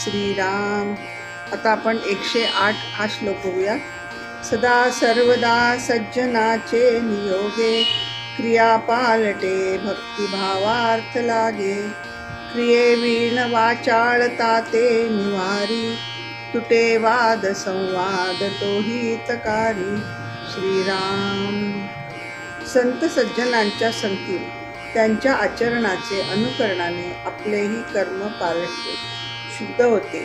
श्रीराम. आता आपण एकशे आठ हा श्लोक होऊया. सदा सर्वदा सज्जनाचे नियोगे क्रिया पालटे भक्तिभावार्थ लागे. क्रिये वीण वाचाळता ते निवारी तुटे वाद संवाद तोही तकारी श्रीराम. संत सज्जनांच्या संगतीत त्यांच्या आचरणाचे अनुकरणाने आपलेही कर्म पालटते शुद्ध होते.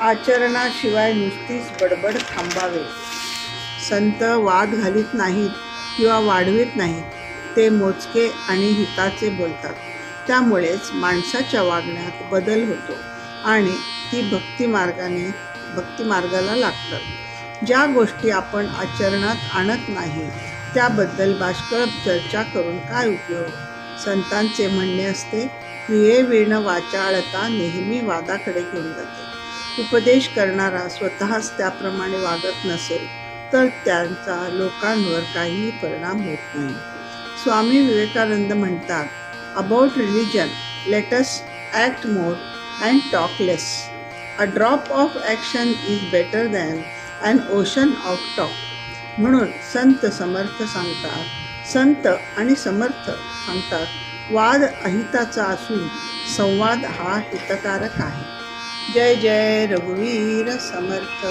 आचरणाशिवाय नुसतीच बडबड थांबावे. संत वाद घालीत नाहीत किंवा वाढवीत नाहीत ते मोजके आणि हिताचे बोलतात. त्यामुळेच माणसाच्या वागण्यात बदल होतो आणि ती भक्तिमार्गाने भक्तिमार्गाला लागतात. ज्या गोष्टी आपण आचरणात आणत नाही त्याबद्दल बाष्कळ चर्चा करून काय उपयोग? संतांचे म्हणणे असते क्रियेविण वाचाळता नेहमी वादाकडे घेऊन जाते. उपदेश करणारा स्वतःच त्याप्रमाणे वागत नसेल तर त्यांचा लोकांवर काहीही परिणाम होत नाही. स्वामी विवेकानंद म्हणतात about religion let's act more and talk less a drop of action is better than and ocean of talk म्हणून संत समर्थ सांगतात संत आणि समर्थ सांगतात. वाद अहिताचा असून संवाद हा हितकारक आहे. जय जय रघुवीर समर्थ.